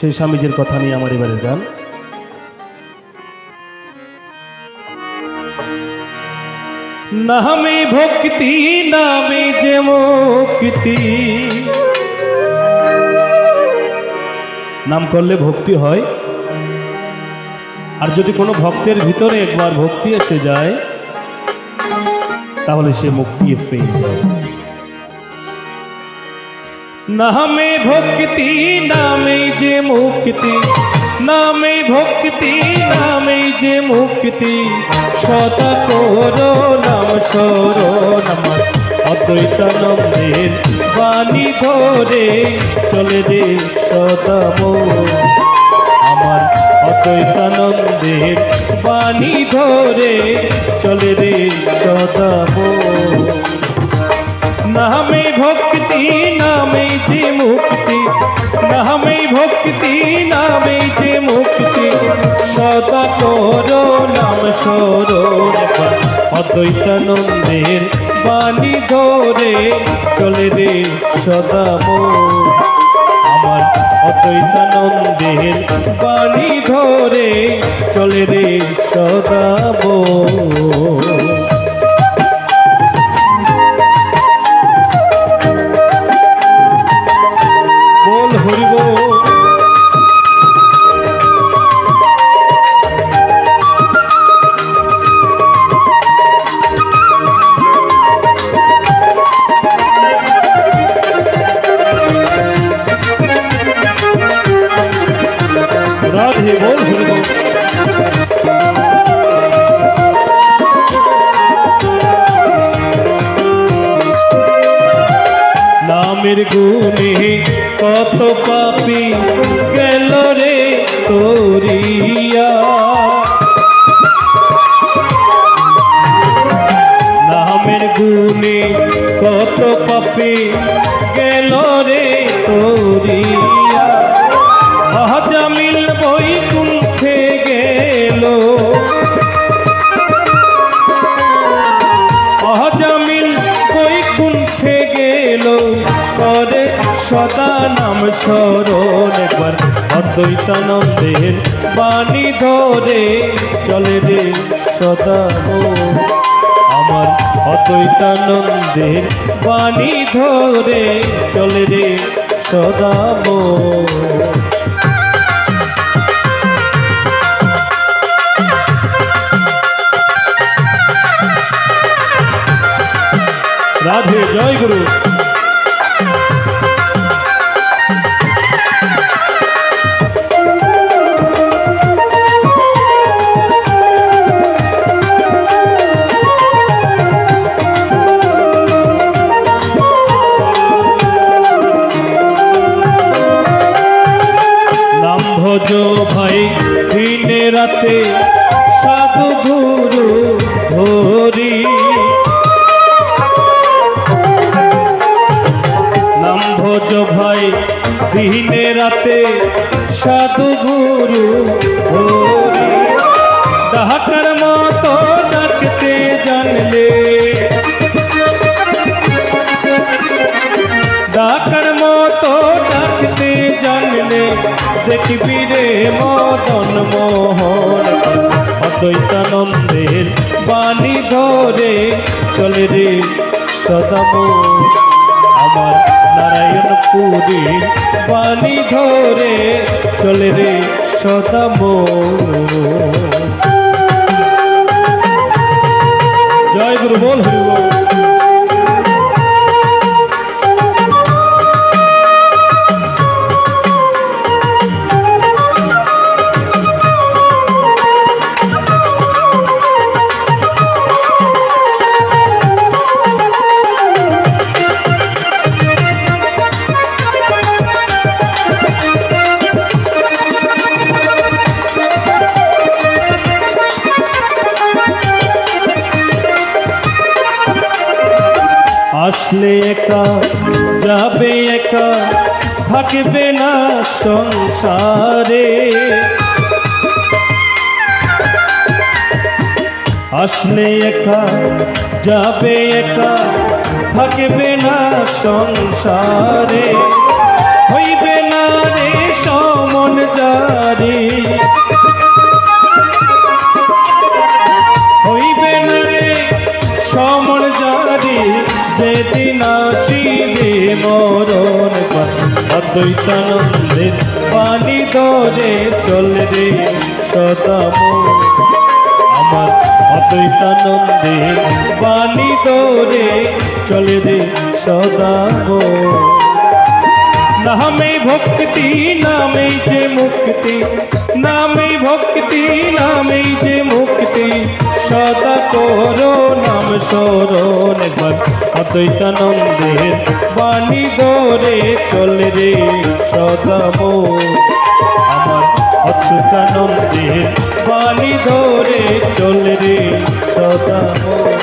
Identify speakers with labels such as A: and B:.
A: সেই স্বামীজির কথা নিয়ে আমার এবারের গান নামে ভক্তি, নামে যে মুক্তি। নাম করলে ভক্তি হয়। আর যদি কোনো ভক্তের ভিতরে একবার ভক্তি এসে যায়, তাহলে সে মুক্তি পেয়ে যায় নামে ভক্তি, নামে যে মুক্তি, নামে ভক্তি, নামে যে মুক্তি সদা করো নাম সরণ আমার অদ্বৈতানন্দের বাণী ধরে চলে রে সদা মোর। আমার অদ্বৈতানন্দের বাণী ধরে চলে রে সদা মোর। নামে ভক্তি নামে যে মুক্তি নামে ভক্তি নামে যে মুক্তি সদা করো নাম সরণ অদ্বৈতানন্দের বাণী ধরে চলে রে সদা আমার অদ্বৈতানন্দের বাণী ধরে চলে রে সদা নামের গুণে কত পাপি সদা নাম স্মরণ একবার অদ্বৈতানন্দের বাণী ধরে। চলে রে সদা আমার অদ্বৈতানন্দের বাণী ধরে। চলে রে সদা রাতে সাধু গুরু হরি নাম ভোজ ভাই, দিনে রাতে সদগুরু গুরু হরি ডাকার মতো ডাকতে জানলে দেখবি রে মদন মোহন। অদ্বৈতানন্দের বাণী ধরে চলে রে সদম। আমার নারায়ণ পুরীর বাণী ধরে চলে রে সদম। জয় গুরু, বল হরি আসলে একা, যাবে একা, থাকবে না সংসারে। আসলে একা, যাবে একা, থাকবে না সংসারে। হইবে না রে সমন জারি। হইবে না রে সমন জারি। যেদিন আসিবে মরণ অদ্বৈতানন্দের পানি ধরে চলে রে সদাম আমার অদ্বৈতানন্দের পানি ধরে চলে রে সদাম নামে ভক্তি নামে যে মুক্তি নামে ভক্তি নামে যে মুক্তি সদা করো নাম স্মরণ একবার অদ্বৈতানন্দের বাণী দরে চলে রে সদাম আমার অচ্যুতানন্দের বাণী ধরে চলে রে সদাম